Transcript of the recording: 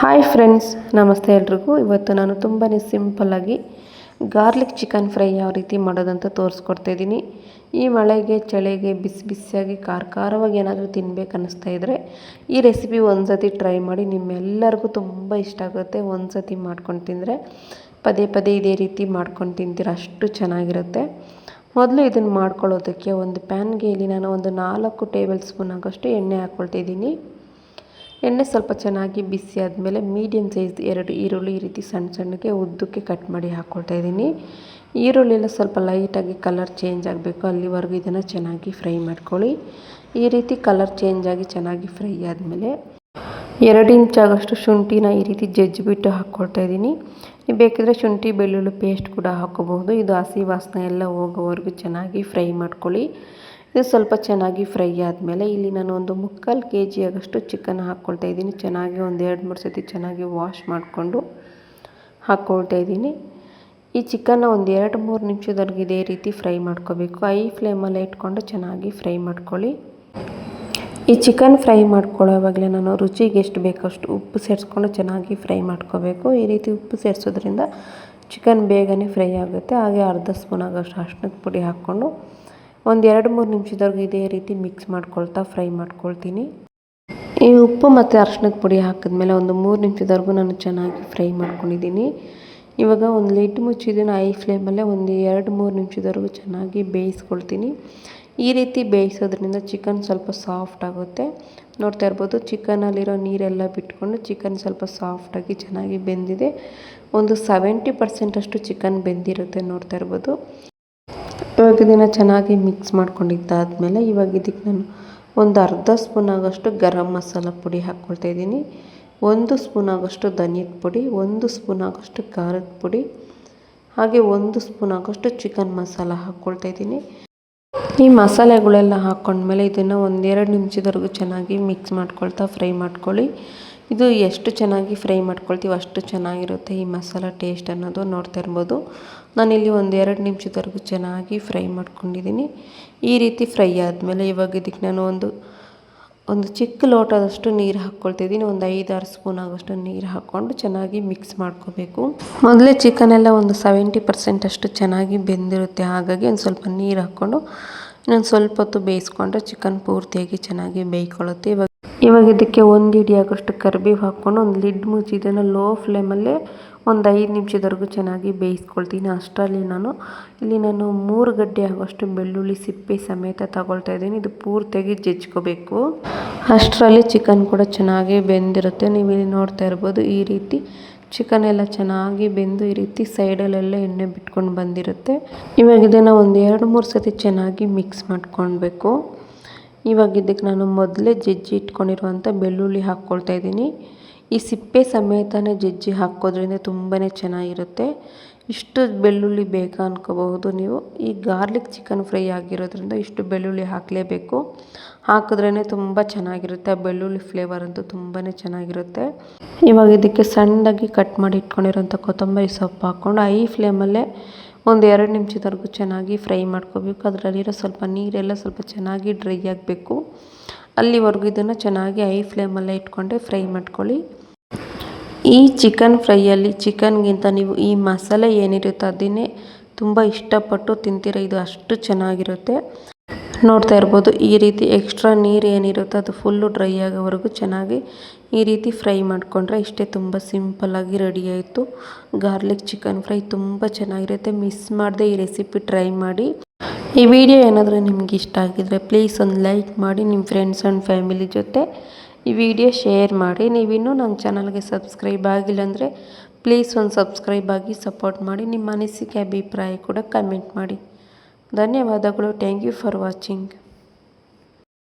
Hi friends ನಮಸ್ತೆ ಎಲ್ರಿಗೂ. ಇವತ್ತು ನಾನು ತುಂಬಾ ಸಿಂಪಲ್ಲಾಗಿ ಗಾರ್ಲಿಕ್ ಚಿಕನ್ ಫ್ರೈ ಯಾವ ರೀತಿ ಮಾಡೋದಂತ ತೋರಿಸ್ಕೊಡ್ತಾಯಿದ್ದೀನಿ ಈ ಮಳೆಗೆ, ಚಳಿಗೆ, ಬಿಸಿ ಬಿಸಿಯಾಗಿ ಖಾರ ಖಾರವಾಗಿ ಏನಾದರೂ ತಿನ್ಬೇಕು ಅನ್ನಿಸ್ತಾ ಇದ್ದರೆ ಈ ರೆಸಿಪಿ ಒಂದು ಸತಿ ಟ್ರೈ ಮಾಡಿ ನಿಮ್ಮೆಲ್ಲರಿಗೂ ತುಂಬ ಇಷ್ಟ ಆಗುತ್ತೆ. ಒಂದು ಸತಿ ಮಾಡ್ಕೊಂಡು ತಿಂದರೆ ಪದೇ ಪದೇ ಇದೇ ರೀತಿ ಮಾಡ್ಕೊಂಡು ತಿಂತೀರ, ಅಷ್ಟು ಚೆನ್ನಾಗಿರುತ್ತೆ. ಮೊದಲು ಇದನ್ನು ಮಾಡ್ಕೊಳ್ಳೋದಕ್ಕೆ ಒಂದು ಪ್ಯಾನ್ಗೆ ಇಲ್ಲಿ ನಾನು ಒಂದು ನಾಲ್ಕು ಟೇಬಲ್ ಸ್ಪೂನ್ ಆಗೋಷ್ಟು ಎಣ್ಣೆ ಹಾಕ್ಕೊಳ್ತಿದ್ದೀನಿ ಎಣ್ಣೆ ಸ್ವಲ್ಪ ಚೆನ್ನಾಗಿ ಬಿಸಿ ಆದಮೇಲೆ ಮೀಡಿಯಮ್ ಸೈಜ್ ಎರಡು ಈರುಳ್ಳಿ ಈ ರೀತಿ ಸಣ್ಣ ಸಣ್ಣಗೆ ಉದ್ದಕ್ಕೆ ಕಟ್ ಮಾಡಿ ಹಾಕ್ಕೊಳ್ತಾ ಇದ್ದೀನಿ. ಈರುಳ್ಳಿ ಎಲ್ಲ ಸ್ವಲ್ಪ ಲೈಟಾಗಿ ಕಲರ್ ಚೇಂಜ್ ಆಗಬೇಕು. ಅಲ್ಲಿವರೆಗೂ ಇದನ್ನು ಚೆನ್ನಾಗಿ ಫ್ರೈ ಮಾಡ್ಕೊಳ್ಳಿ. ಈ ರೀತಿ ಕಲರ್ ಚೇಂಜ್ ಆಗಿ ಚೆನ್ನಾಗಿ ಫ್ರೈ ಆದಮೇಲೆ ಎರಡು ಇಂಚ್ ಆಗೋಷ್ಟು ಶುಂಠಿನ ಈ ರೀತಿ ಜಜ್ಜಿಬಿಟ್ಟು ಹಾಕ್ಕೊಳ್ತಾ ಇದ್ದೀನಿ. ನೀವು ಬೇಕಿದ್ರೆ ಶುಂಠಿ, ಬೆಳ್ಳುಳ್ಳಿ ಪೇಸ್ಟ್ ಕೂಡ ಹಾಕೋಬಹುದು. ಇದು ಹಸಿ ವಾಸನೆ ಎಲ್ಲ ಹೋಗೋವರೆಗೂ ಚೆನ್ನಾಗಿ ಫ್ರೈ ಮಾಡ್ಕೊಳ್ಳಿ. ಇದು ಸ್ವಲ್ಪ ಚೆನ್ನಾಗಿ ಫ್ರೈ ಆದಮೇಲೆ ಇಲ್ಲಿ ನಾನು ಒಂದು ಮುಕ್ಕಾಲು ಕೆ ಜಿ ಆಗಷ್ಟು ಚಿಕನ್ ಹಾಕ್ಕೊಳ್ತಾ ಇದ್ದೀನಿ. ಚೆನ್ನಾಗಿ ಒಂದು ಎರಡು ಮೂರು ಸತಿ ಚೆನ್ನಾಗಿ ವಾಶ್ ಮಾಡಿಕೊಂಡು ಹಾಕ್ಕೊಳ್ತಾ ಇದ್ದೀನಿ. ಈ ಚಿಕನ್ನ ಒಂದು ಎರಡು ಮೂರು ನಿಮಿಷದವರೆಗೆ ಇದೇ ರೀತಿ ಫ್ರೈ ಮಾಡ್ಕೋಬೇಕು. ಐ ಫ್ಲೇಮಲ್ಲಿ ಇಟ್ಕೊಂಡು ಚೆನ್ನಾಗಿ ಫ್ರೈ ಮಾಡ್ಕೊಳ್ಳಿ. ಈ ಚಿಕನ್ ಫ್ರೈ ಮಾಡ್ಕೊಳ್ಳೋವಾಗಲೇ ನಾನು ರುಚಿಗೆ ಎಷ್ಟು ಬೇಕಷ್ಟು ಉಪ್ಪು ಸೇರಿಸ್ಕೊಂಡು ಚೆನ್ನಾಗಿ ಫ್ರೈ ಮಾಡ್ಕೋಬೇಕು. ಈ ರೀತಿ ಉಪ್ಪು ಸೇರಿಸೋದ್ರಿಂದ ಚಿಕನ್ ಬೇಗನೆ ಫ್ರೈ ಆಗುತ್ತೆ. ಹಾಗೆ ಅರ್ಧ ಸ್ಪೂನ್ ಆಗೋಷ್ಟು ಅರ್ಶಿನದ ಪುಡಿ ಹಾಕ್ಕೊಂಡು ಒಂದು ಎರಡು ಮೂರು ನಿಮಿಷದವರೆಗೂ ಇದೇ ರೀತಿ ಮಿಕ್ಸ್ ಮಾಡ್ಕೊಳ್ತಾ ಫ್ರೈ ಮಾಡ್ಕೊಳ್ತೀನಿ. ಈ ಉಪ್ಪು ಮತ್ತು ಅರ್ಶಿನದ ಪುಡಿ ಹಾಕಿದ್ಮೇಲೆ ಒಂದು ಮೂರು ನಿಮಿಷದವರೆಗೂ ನಾನು ಚೆನ್ನಾಗಿ ಫ್ರೈ ಮಾಡ್ಕೊಂಡಿದ್ದೀನಿ. ಇವಾಗ ಒಂದು ಲಿಡ್ ಮುಚ್ಚಿದ್ದೀನಿ ಐ ಫ್ಲೇಮಲ್ಲೇ ಒಂದು ಎರಡು ಮೂರು ನಿಮಿಷದವರೆಗೂ ಚೆನ್ನಾಗಿ ಬೇಯಿಸ್ಕೊಳ್ತೀನಿ. ಈ ರೀತಿ ಬೇಯಿಸೋದ್ರಿಂದ ಚಿಕನ್ ಸ್ವಲ್ಪ ಸಾಫ್ಟ್ ಆಗುತ್ತೆ. ನೋಡ್ತಾ ಇರ್ಬೋದು ಚಿಕನಲ್ಲಿರೋ ನೀರೆಲ್ಲ ಬಿಟ್ಕೊಂಡು ಚಿಕನ್ ಸ್ವಲ್ಪ ಸಾಫ್ಟಾಗಿ ಚೆನ್ನಾಗಿ ಬೆಂದಿದೆ. ಒಂದು ಸೆವೆಂಟಿ ಪರ್ಸೆಂಟಷ್ಟು ಚಿಕನ್ ಬೆಂದಿರುತ್ತೆ ನೋಡ್ತಾ ಇರ್ಬೋದು. ಇವಾಗ ಇದನ್ನು ಚೆನ್ನಾಗಿ ಮಿಕ್ಸ್ ಮಾಡ್ಕೊಂಡಿದ್ದಾದಮೇಲೆ ಇವಾಗ ಇದಕ್ಕೆ ನಾನು ಒಂದು ಅರ್ಧ ಸ್ಪೂನ್ ಆಗೋಷ್ಟು ಗರಂ ಮಸಾಲ ಪುಡಿ ಹಾಕ್ಕೊಳ್ತಾ ಇದ್ದೀನಿ. ಒಂದು ಸ್ಪೂನ್ ಆಗೋಷ್ಟು ಧನಿಯದ ಪುಡಿ, ಒಂದು ಸ್ಪೂನ್ ಆಗೋಷ್ಟು ಖಾರದ ಪುಡಿ, ಹಾಗೆ ಒಂದು ಸ್ಪೂನ್ ಆಗೋಷ್ಟು ಚಿಕನ್ ಮಸಾಲ ಹಾಕ್ಕೊಳ್ತಾ ಇದ್ದೀನಿ. ಈ ಮಸಾಲೆಗಳೆಲ್ಲ ಹಾಕ್ಕೊಂಡ್ಮೇಲೆ ಇದನ್ನು ಒಂದೆರಡು ನಿಮಿಷದವರೆಗೂ ಚೆನ್ನಾಗಿ ಮಿಕ್ಸ್ ಮಾಡ್ಕೊಳ್ತಾ ಫ್ರೈ ಮಾಡ್ಕೊಳ್ಳಿ. ಇದು ಎಷ್ಟು ಚೆನ್ನಾಗಿ ಫ್ರೈ ಮಾಡ್ಕೊಳ್ತೀವಿ ಅಷ್ಟು ಚೆನ್ನಾಗಿರುತ್ತೆ ಈ ಮಸಾಲ ಟೇಸ್ಟ್ ಅನ್ನೋದು ನೋಡ್ತಾ ಇರ್ಬೋದು. ನಾನಿಲ್ಲಿ ಒಂದು ಎರಡು ನಿಮಿಷದವರೆಗೂ ಚೆನ್ನಾಗಿ ಫ್ರೈ ಮಾಡ್ಕೊಂಡಿದ್ದೀನಿ. ಈ ರೀತಿ ಫ್ರೈ ಆದಮೇಲೆ ಇವಾಗ ಇದಕ್ಕೆ ನಾನು ಒಂದು ಒಂದು ಚಿಕ್ಕ ಲೋಟದಷ್ಟು ನೀರು ಹಾಕ್ಕೊಳ್ತಿದ್ದೀನಿ ಒಂದು ಐದಾರು ಸ್ಪೂನ್ ಆಗೋಷ್ಟು ನೀರು ಹಾಕ್ಕೊಂಡು ಚೆನ್ನಾಗಿ ಮಿಕ್ಸ್ ಮಾಡ್ಕೋಬೇಕು. ಮೊದಲೇ ಚಿಕನ್ ಎಲ್ಲ ಒಂದು ಸೆವೆಂಟಿ ಪರ್ಸೆಂಟ್ ಅಷ್ಟು ಚೆನ್ನಾಗಿ ಬೆಂದಿರುತ್ತೆ. ಹಾಗಾಗಿ ಒಂದು ಸ್ವಲ್ಪ ನೀರು ಹಾಕ್ಕೊಂಡು ಇನ್ನೊಂದು ಸ್ವಲ್ಪ ಹೊತ್ತು ಬೇಯಿಸ್ಕೊಂಡ್ರೆ ಚಿಕನ್ ಪೂರ್ತಿಯಾಗಿ ಚೆನ್ನಾಗಿ ಬೇಯ್ಕೊಳ್ಳುತ್ತೆ. ಇವಾಗ ಇವಾಗ ಇದಕ್ಕೆ ಒಂದು ಹಿಡಿ ಆಗೋಷ್ಟು ಕರಿಬೇವು ಹಾಕ್ಕೊಂಡು ಒಂದು ಲಿಡ್ ಮುಚ್ಚಿ, ಇದನ್ನು ಲೋ ಫ್ಲೇಮಲ್ಲೇ ಒಂದು ಐದು ನಿಮಿಷದವರೆಗೂ ಚೆನ್ನಾಗಿ ಬೇಯಿಸ್ಕೊಳ್ತೀನಿ. ಅಷ್ಟರಲ್ಲಿ ನಾನು ಇಲ್ಲಿ ನಾನು ಮೂರು ಗಡ್ಡೆ ಆಗೋಷ್ಟು ಬೆಳ್ಳುಳ್ಳಿ ಸಿಪ್ಪೆ ಸಮೇತ ತಗೊಳ್ತಾ ಇದ್ದೀನಿ. ಇದು ಪೂರ್ತಿಯಾಗಿ ಜಜ್ಕೋಬೇಕು. ಅಷ್ಟರಲ್ಲಿ ಚಿಕನ್ ಕೂಡ ಚೆನ್ನಾಗಿ ಬೆಂದಿರುತ್ತೆ. ನೀವು ಇಲ್ಲಿ ನೋಡ್ತಾ ಇರ್ಬೋದು ಈ ರೀತಿ ಚಿಕನ್ ಎಲ್ಲ ಚೆನ್ನಾಗಿ ಬೆಂದು ಈ ರೀತಿ ಸೈಡಲ್ಲೆಲ್ಲ ಎಣ್ಣೆ ಬಿಟ್ಕೊಂಡು ಬಂದಿರುತ್ತೆ. ಇವಾಗ ಇದನ್ನು ಒಂದು ಎರಡು ಮೂರು ಸತಿ ಚೆನ್ನಾಗಿ ಮಿಕ್ಸ್ ಮಾಡ್ಕೊಳ್ಬೇಕು. ಇವಾಗ ಇದಕ್ಕೆ ನಾನು ಮೊದಲೇ ಜಜ್ಜಿ ಇಟ್ಕೊಂಡಿರುವಂಥ ಬೆಳ್ಳುಳ್ಳಿ ಹಾಕ್ಕೊಳ್ತಾ ಇದ್ದೀನಿ. ಈ ಸಿಪ್ಪೆ ಸಮೇತನೇ ಜಜ್ಜಿ ಹಾಕೋದ್ರಿಂದ ತುಂಬಾ ಚೆನ್ನಾಗಿರುತ್ತೆ. ಇಷ್ಟು ಬೆಳ್ಳುಳ್ಳಿ ಬೇಕಾ ಅಂದ್ಕೋಬಹುದು ನೀವು? ಈ ಗಾರ್ಲಿಕ್ ಚಿಕನ್ ಫ್ರೈ ಆಗಿರೋದ್ರಿಂದ ಇಷ್ಟು ಬೆಳ್ಳುಳ್ಳಿ ಹಾಕಲೇಬೇಕು. ಹಾಕಿದ್ರೇ ತುಂಬ ಚೆನ್ನಾಗಿರುತ್ತೆ. ಬೆಳ್ಳುಳ್ಳಿ ಫ್ಲೇವರ್ ಅಂತೂ ತುಂಬಾ ಚೆನ್ನಾಗಿರುತ್ತೆ. ಇವಾಗ ಇದಕ್ಕೆ ಸಣ್ಣದಾಗಿ ಕಟ್ ಮಾಡಿ ಇಟ್ಕೊಂಡಿರೋಂಥ ಕೊತ್ತಂಬರಿ ಸೊಪ್ಪು ಹಾಕ್ಕೊಂಡು ಐ ಫ್ಲೇಮಲ್ಲೇ ಒಂದು ಎರಡು ನಿಮಿಷದವರೆಗೂ ಚೆನ್ನಾಗಿ ಫ್ರೈ ಮಾಡ್ಕೋಬೇಕು. ಅದರಲ್ಲಿರೋ ಸ್ವಲ್ಪ ನೀರೆಲ್ಲ ಸ್ವಲ್ಪ ಚೆನ್ನಾಗಿ ಡ್ರೈ ಆಗಬೇಕು. ಅಲ್ಲಿವರೆಗೂ ಇದನ್ನು ಚೆನ್ನಾಗಿ ಐ ಫ್ಲೇಮಲ್ಲೇ ಇಟ್ಕೊಂಡೆ ಫ್ರೈ ಮಾಡ್ಕೊಳ್ಳಿ. ಈ ಚಿಕನ್ ಫ್ರೈಯಲ್ಲಿ ಚಿಕನ್ಗಿಂತ ನೀವು ಈ ಮಸಾಲೆ ಏನಿರುತ್ತೆ ಅದನ್ನೇ ತುಂಬ ಇಷ್ಟಪಟ್ಟು ತಿಂತೀರ. ಇದು ಅಷ್ಟು ಚೆನ್ನಾಗಿರುತ್ತೆ. ನೋಡ್ತಾ ಇರ್ಬೋದು, ಈ ರೀತಿ ಎಕ್ಸ್ಟ್ರಾ ನೀರು ಏನಿರುತ್ತೆ ಅದು ಫುಲ್ಲು ಡ್ರೈ ಆಗೋವರೆಗೂ ಚೆನ್ನಾಗಿ ಈ ರೀತಿ ಫ್ರೈ ಮಾಡಿಕೊಂಡ್ರೆ ಇಷ್ಟೇ ತುಂಬ ಸಿಂಪಲ್ಲಾಗಿ ರೆಡಿ ಆಯಿತು. ಗಾರ್ಲಿಕ್ ಚಿಕನ್ ಫ್ರೈ ತುಂಬ ಚೆನ್ನಾಗಿರುತ್ತೆ. ಮಿಸ್ ಮಾಡದೆ ಈ ರೆಸಿಪಿ ಟ್ರೈ ಮಾಡಿ. ಈ ವಿಡಿಯೋ ಏನಾದರೂ ನಿಮ್ಗೆ ಇಷ್ಟ ಆಗಿದರೆ ಪ್ಲೀಸ್ ಒಂದು ಲೈಕ್ ಮಾಡಿ. ನಿಮ್ಮ ಫ್ರೆಂಡ್ಸ್ ಆ್ಯಂಡ್ ಫ್ಯಾಮಿಲಿ ಜೊತೆ ಈ ವಿಡಿಯೋ ಶೇರ್ ಮಾಡಿ. ನೀವಿನ್ನೂ ನನ್ನ ಚಾನಲ್ಗೆ ಸಬ್ಸ್ಕ್ರೈಬ್ ಆಗಿಲ್ಲ ಅಂದರೆ ಪ್ಲೀಸ್ ಒಂದು ಸಬ್ಸ್ಕ್ರೈಬ್ ಆಗಿ ಸಪೋರ್ಟ್ ಮಾಡಿ. ನಿಮ್ಮ ಅನಿಸಿಕೆ, ಅಭಿಪ್ರಾಯ ಕೂಡ ಕಮೆಂಟ್ ಮಾಡಿ. ಧನ್ಯವಾದಗಳು. Thank you for watching.